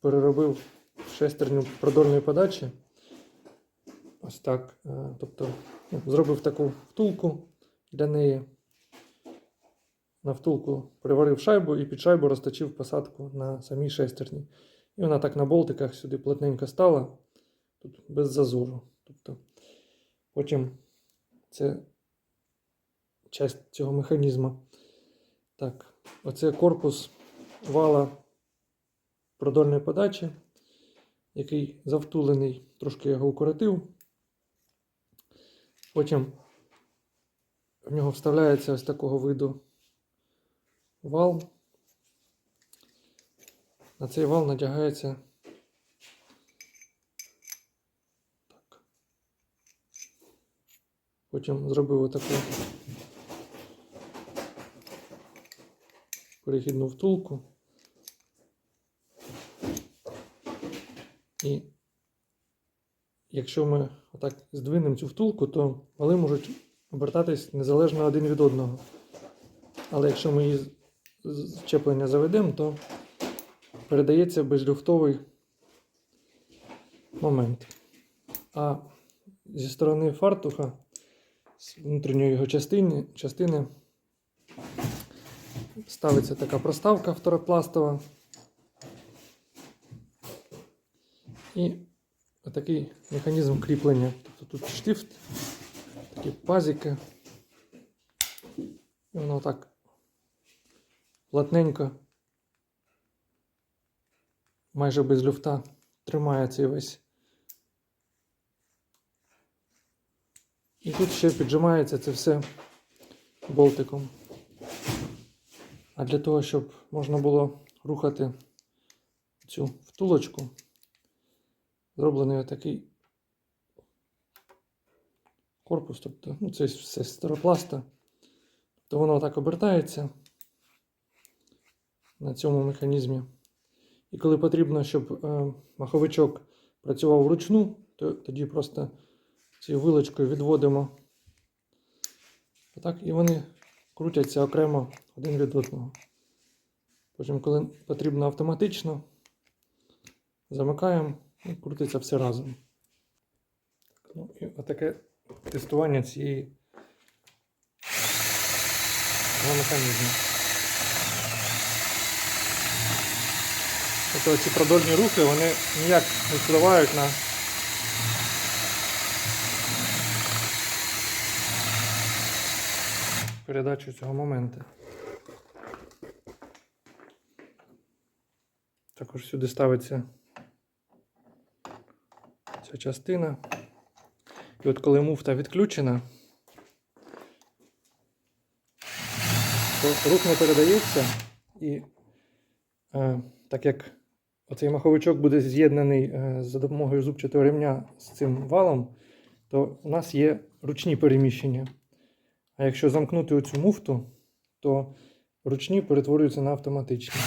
переробив шестерню продольної подачі. Ось так. Е, Тобто ну, зробив таку втулку для неї. На втулку приварив шайбу і під шайбу розточив посадку на самій шестерні. І вона так на болтиках сюди плотненько стала, тут без зазору. Тобто потім це часть цього механізму. Так, оце корпус вала продольної подачі, який завтулений, трошки його укоротив. Потім в нього вставляється ось такого виду вал. На цей вал надягається так. Потім зробив отаку перехідну втулку. І якщо ми отак здвинемо цю втулку, то вали можуть обертатись незалежно один від одного. Але якщо ми її зчеплення заведемо, то передається безлюфтовий момент. А зі сторони фартуха, з внутрішньої його частини, частини ставиться така проставка второпластова. І отакий механізм кріплення. Тобто тут штифт, такі пазики. І воно так плотненько, майже без люфта, тримає весь. І тут ще піджимається це все болтиком. А для того, щоб можна було рухати цю втулочку, зроблений такий корпус, тобто ну, це все старопласта. Тобто воно так обертається на цьому механізмі. І коли потрібно, щоб е, маховичок працював вручну, то тоді просто цією вилочкою відводимо. Отак, і вони крутяться окремо один від одного. Потім, коли потрібно автоматично, замикаємо і крутиться все разом. Ну, і отаке тестування цієї механізму. Тобто ці продольні рухи вони ніяк не впливають на передачу цього моменту. Також сюди ставиться ця частина. І от коли муфта відключена, то рух не передається, і е, так як оцей маховичок буде з'єднаний е, за допомогою зубчатого ремня з цим валом, то у нас є ручні переміщення. А якщо замкнути оцю муфту, то ручні перетворюються на автоматичні.